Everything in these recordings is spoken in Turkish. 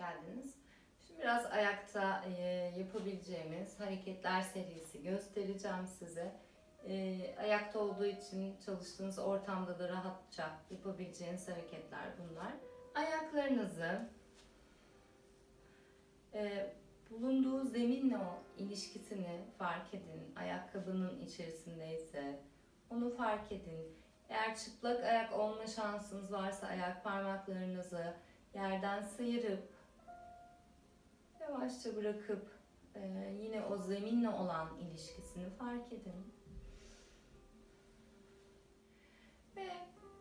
geldiniz. Şimdi biraz ayakta e, yapabileceğimiz hareketler serisi göstereceğim size. E, ayakta olduğu için çalıştığınız ortamda da rahatça yapabileceğiniz hareketler bunlar. Ayaklarınızı e, bulunduğu zeminle o ilişkisini fark edin. Ayakkabının içerisindeyse onu fark edin. Eğer çıplak ayak olma şansınız varsa ayak parmaklarınızı yerden sıyırıp yavaşça bırakıp e, yine o zeminle olan ilişkisini fark edin. Ve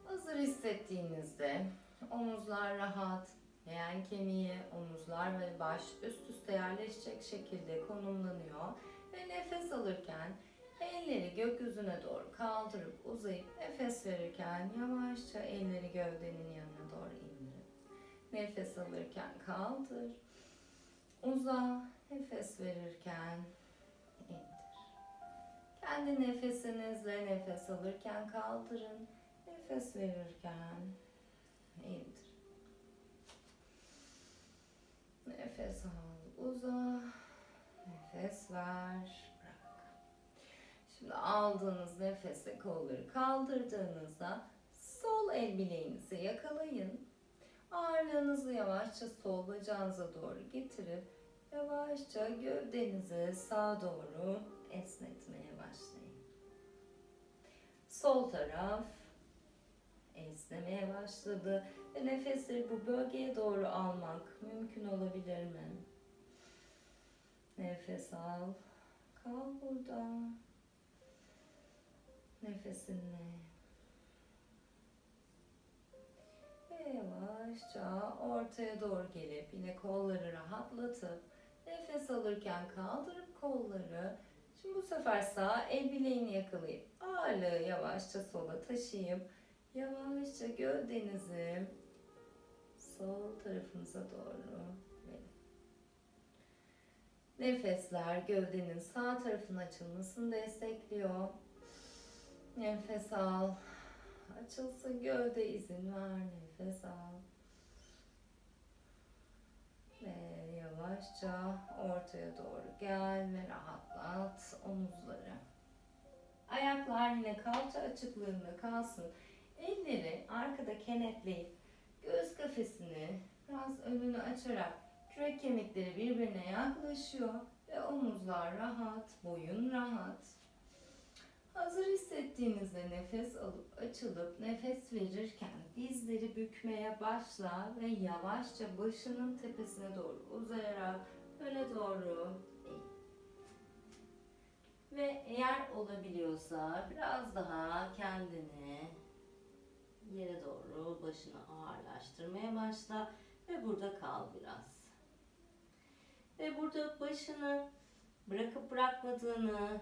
hazır hissettiğinizde omuzlar rahat, leğen kemiği, omuzlar ve baş üst üste yerleşecek şekilde konumlanıyor. Ve nefes alırken elleri gökyüzüne doğru kaldırıp uzayıp nefes verirken yavaşça elleri gövdenin yanına doğru indirin. Nefes alırken kaldır, uza, nefes verirken indir. Kendi nefesinizle nefes alırken kaldırın, nefes verirken indir. Nefes al, uza, nefes ver, bırak. Şimdi aldığınız nefese kolları kaldırdığınızda sol el bileğinizi yakalayın. Ağırlığınızı yavaşça sol bacağınıza doğru getirip yavaşça gövdenizi sağa doğru esnetmeye başlayın. Sol taraf esnemeye başladı ve nefesleri bu bölgeye doğru almak mümkün olabilir mi? Nefes al. Kal burada. Nefesinle. Yavaşça ortaya doğru gelip yine kolları rahatlatıp nefes alırken kaldırıp kolları Şimdi bu sefer sağ el bileğini yakalayıp ağırlığı yavaşça sola taşıyıp yavaşça gövdenizi sol tarafınıza doğru. Nefesler gövdenin sağ tarafının açılmasını destekliyor. Nefes al. Açılsın gövde izin ver. Nefes al. Ve yavaşça ortaya doğru gel ve rahatlat omuzları. Ayaklar yine kalça açıklığında kalsın. Elleri arkada kenetleyip göğüs kafesini biraz önünü açarak kürek kemikleri birbirine yaklaşıyor ve omuzlar rahat, boyun rahat. Hazır hissettiğinizde nefes alıp açılıp nefes verirken dizleri bükmeye başla ve yavaşça başının tepesine doğru uzayarak öne doğru. Ve eğer olabiliyorsa biraz daha kendini yere doğru başını ağırlaştırmaya başla ve burada kal biraz. Ve burada başını bırakıp bırakmadığını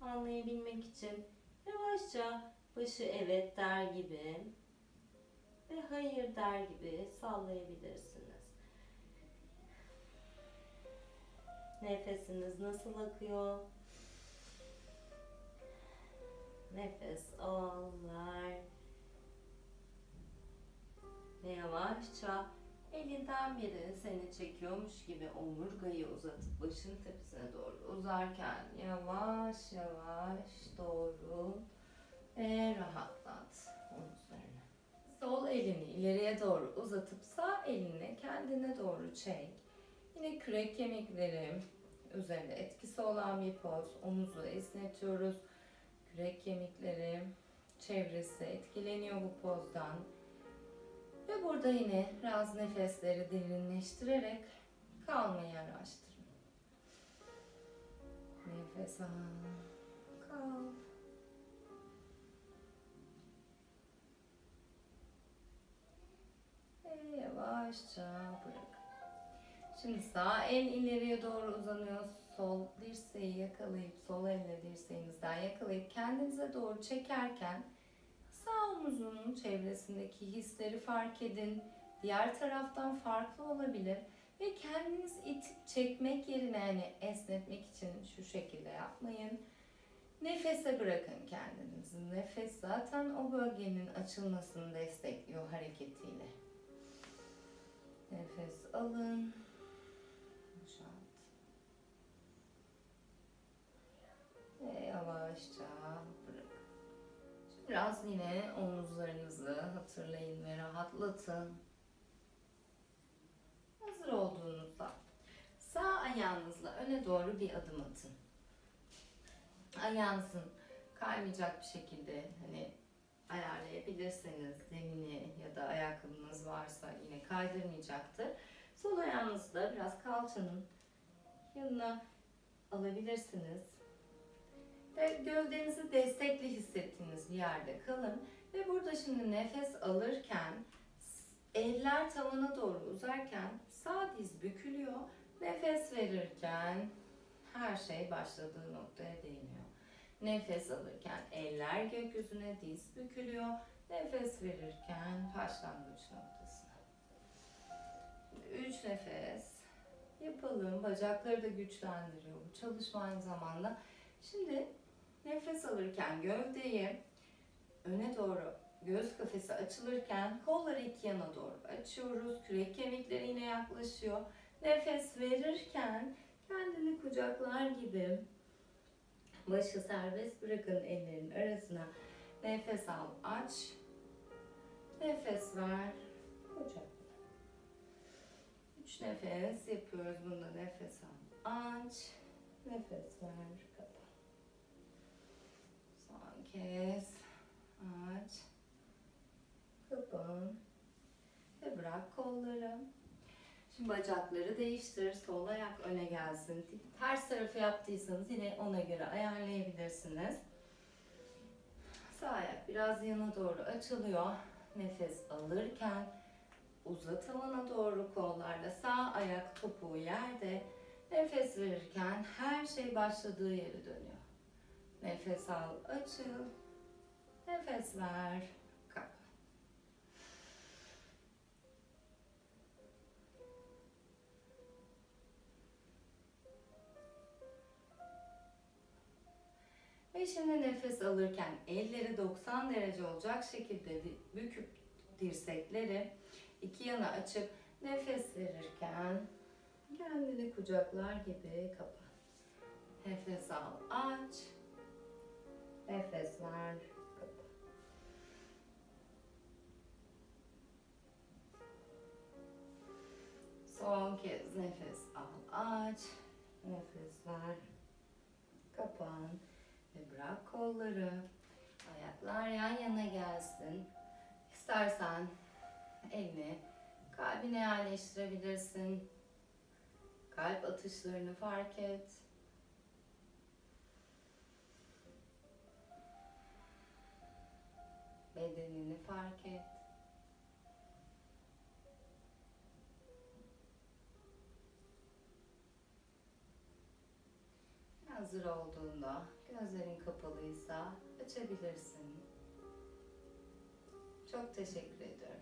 anlayabilmek için yavaşça başı evet der gibi ve hayır der gibi sallayabilirsiniz. Nefesiniz nasıl akıyor? Nefes al, ver. Ve yavaşça elinden biri seni çekiyormuş gibi omurgayı uzatıp başın tepesine doğru uzarken yavaş yavaş doğru ve rahatlat omuzlarını. Sol elini ileriye doğru uzatıp sağ elini kendine doğru çek. Yine kürek kemikleri üzerinde etkisi olan bir poz. Omuzu esnetiyoruz. Kürek kemikleri çevresi etkileniyor bu pozdan. Ve burada yine biraz nefesleri derinleştirerek kalmayı araştırın. Nefes al, kal. Ve yavaşça bırak. Şimdi sağ el ileriye doğru uzanıyor. Sol dirseği yakalayıp, sol elle dirseğinizden yakalayıp kendinize doğru çekerken Sağ omuzunun çevresindeki hisleri fark edin. Diğer taraftan farklı olabilir. Ve kendiniz itip çekmek yerine yani esnetmek için şu şekilde yapmayın. Nefese bırakın kendinizi. Nefes zaten o bölgenin açılmasını destekliyor hareketiyle. Nefes alın. Biraz yine omuzlarınızı hatırlayın ve rahatlatın. Hazır olduğunuzda sağ ayağınızla öne doğru bir adım atın. Ayağınızın kaymayacak bir şekilde hani ayarlayabilirseniz zemini ya da ayakkabınız varsa yine kaydırmayacaktır. Sol ayağınızı da biraz kalçanın yanına alabilirsiniz. Ve gövdenizi destekli bir yerde kalın. Ve burada şimdi nefes alırken eller tavana doğru uzarken sağ diz bükülüyor. Nefes verirken her şey başladığı noktaya değiniyor. Nefes alırken eller gökyüzüne diz bükülüyor. Nefes verirken başlangıç noktasına. Üç nefes yapalım. Bacakları da güçlendiriyor bu çalışma aynı zamanda. Şimdi nefes alırken gövdeyi öne doğru göğüs kafesi açılırken kolları iki yana doğru açıyoruz. Kürek kemikleri yine yaklaşıyor. Nefes verirken kendini kucaklar gibi başı serbest bırakın ellerin arasına. Nefes al, aç. Nefes ver, kucakla. Üç nefes yapıyoruz bunda. Nefes al, aç. Nefes ver, kapa. Son kez aç. Kapan. Ve bırak kolları. Şimdi bacakları değiştir. Sol ayak öne gelsin. Ters tarafı yaptıysanız yine ona göre ayarlayabilirsiniz. Sağ ayak biraz yana doğru açılıyor. Nefes alırken uzat tavana doğru kollarla sağ ayak topuğu yerde. Nefes verirken her şey başladığı yere dönüyor. Nefes al, açıl. Nefes ver, kapa. Ve şimdi nefes alırken elleri 90 derece olacak şekilde büküp dirsekleri iki yana açıp nefes verirken kendini kucaklar gibi kapa. Nefes al, aç. Nefes ver, Son kez nefes al, aç. Nefes ver, kapan. Ve bırak kolları. Ayaklar yan yana gelsin. İstersen elini kalbine yerleştirebilirsin. Kalp atışlarını fark et. Bedenini fark et. Hazır olduğunda gözlerin kapalıysa açabilirsin. Çok teşekkür ediyorum.